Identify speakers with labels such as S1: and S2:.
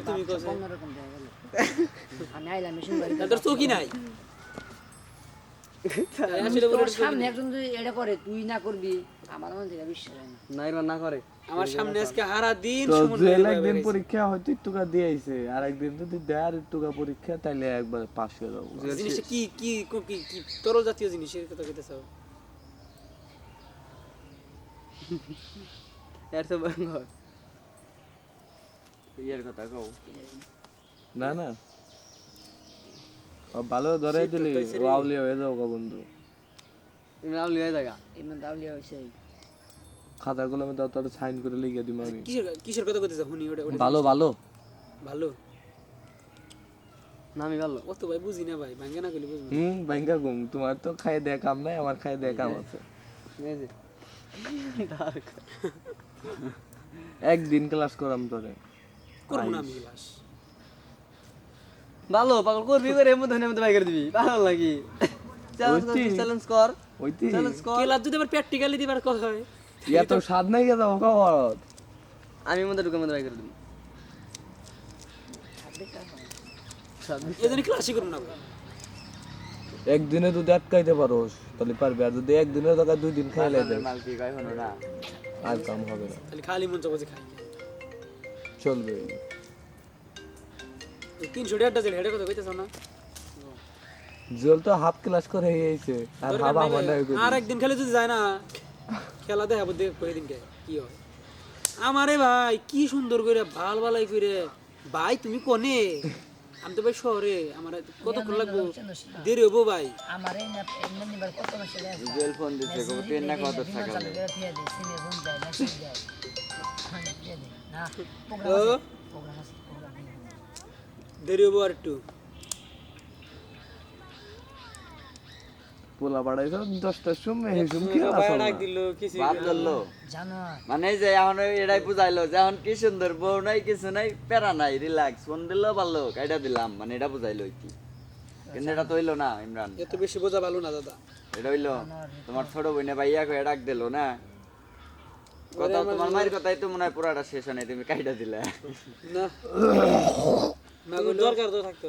S1: এই তুমি কইছো।
S2: অন্যরকম দেখা গেল আমি আইলাম মেশিন বাড়ি
S1: তোর চৌকি নাই। এই আসলে বলে
S2: তোর সামনে একজন যদি এটা করে তুই না করবি আমার মনে থেকে বিশ্বাস হয় না।
S3: না এবার না করে।
S1: আমার সামনে আজকে হারা দিন
S4: তো
S1: সুমন
S4: জুয়েল
S1: ভাই
S4: একদিন পরীক্ষা হয়তো একটুকা দিয়ে আইছে আর একদিন যদি দেয় আর একটুকা পরীক্ষা তাইলে একবার পাস হয়ে যাব।
S1: জিনিসটা কি কি কি কি তরল জাতীয় জিনিসের কথা কইতেছ?
S3: এর তো বন্ধ হয় ইয়ের কথা কও।
S4: না না। ও ভালো ধরে দিলি ও আউলিয়া হয়ে যাও গো বন্ধু।
S3: হয়ে জায়গা
S2: এমন দাউলিয়া হয়েছে।
S4: খাতা কলমে দাও তোর সাইন করে লিখে দিম আমি।
S1: কিসের কিসের কথা কইতেছ? হুনি ওটা ওটা
S4: ভালো ভালো।
S1: ভালো?
S3: না আমি ভালো
S1: অত ভাই বুঝি না ভাই ভাঙ্গে না কইলে বুঝব না।
S4: হুম ব্যাংকা ঘুম। তোমার তো খাই দেয়া কাম নাই আমার খাই দেয়া কাম আছে। একদিন ক্লাস করাম তোরে।
S1: করব না আমি
S3: ভালো পাগল করবি করে এমন ধরে মধ্যে বাই করে দিবি। ভালো লাগি চ্যালেঞ্জ কর। চ্যালেঞ্জ কর।
S4: ওইতি
S3: চ্যালেঞ্জ কর।
S1: ক্লাস যদি আবার প্র্যাকটিক্যালি দিবার কথা হয়?
S4: ইয়া তো স্বাদ নাই গে যাও খাওয়ার
S3: আমি মধ্যে ঢুকে মধ্যে বাই করে দিবি।
S1: এই জন্য ক্লাসই করব না।
S4: একদিনে যদি আটকাইতে পারোস তাহলে পারবি। আর যদি একদিনে টাকা দুই দিন খাইলে দে
S3: মালকি কয় হলো না।
S4: আর কাম হবে না।
S1: খালি মন চাপাচ্ছে খাই।
S4: চলবে।
S1: তিনশো জেল হেডে কথা কইতেছ না?
S4: জল তো হাফ ক্লাস করে হয়েছে আর হাফ আমার নাই
S1: আর একদিন খেলে যদি যায় না খেলা দেখাবো দেখ কই দিনকে কি হয়? আমারে ভাই কি সুন্দর করে ভালো ভালাই করে ভাই তুমি কোনে? আমি তো ভাই শহরে আমার কতক্ষণ লাগবো? দেরি হব ভাই।
S2: আমার এই না এমনি নিবার কত মাসে দেয়
S3: ফোন দিছে কো না কত টাকা
S1: দেরি হব আর একটু
S4: পোলা বাড়াইছো দশটার সময় এই সময়
S3: ধরলো মানে যে এখন এটাই বুঝাইলো যে এখন কি সুন্দর বউ নাই কিছু নাই প্যারা নাই রিল্যাক্স ফোন দিল ভালো কাইটা দিলাম মানে এটা বুঝাইলো কি। কিন্তু এটা তো হইল না ইমরান।
S1: এত বেশি বোঝা ভালো না দাদা।
S3: এটা হইল তোমার ছোট বোনে ভাইয়া কয়ে ডাক দিলো না। কথা তোমার মায়ের কথাই তো মনে হয় পুরাটা শেষ হয় তুমি কাইটা দিলে।
S1: না। দরকার তো থাকতে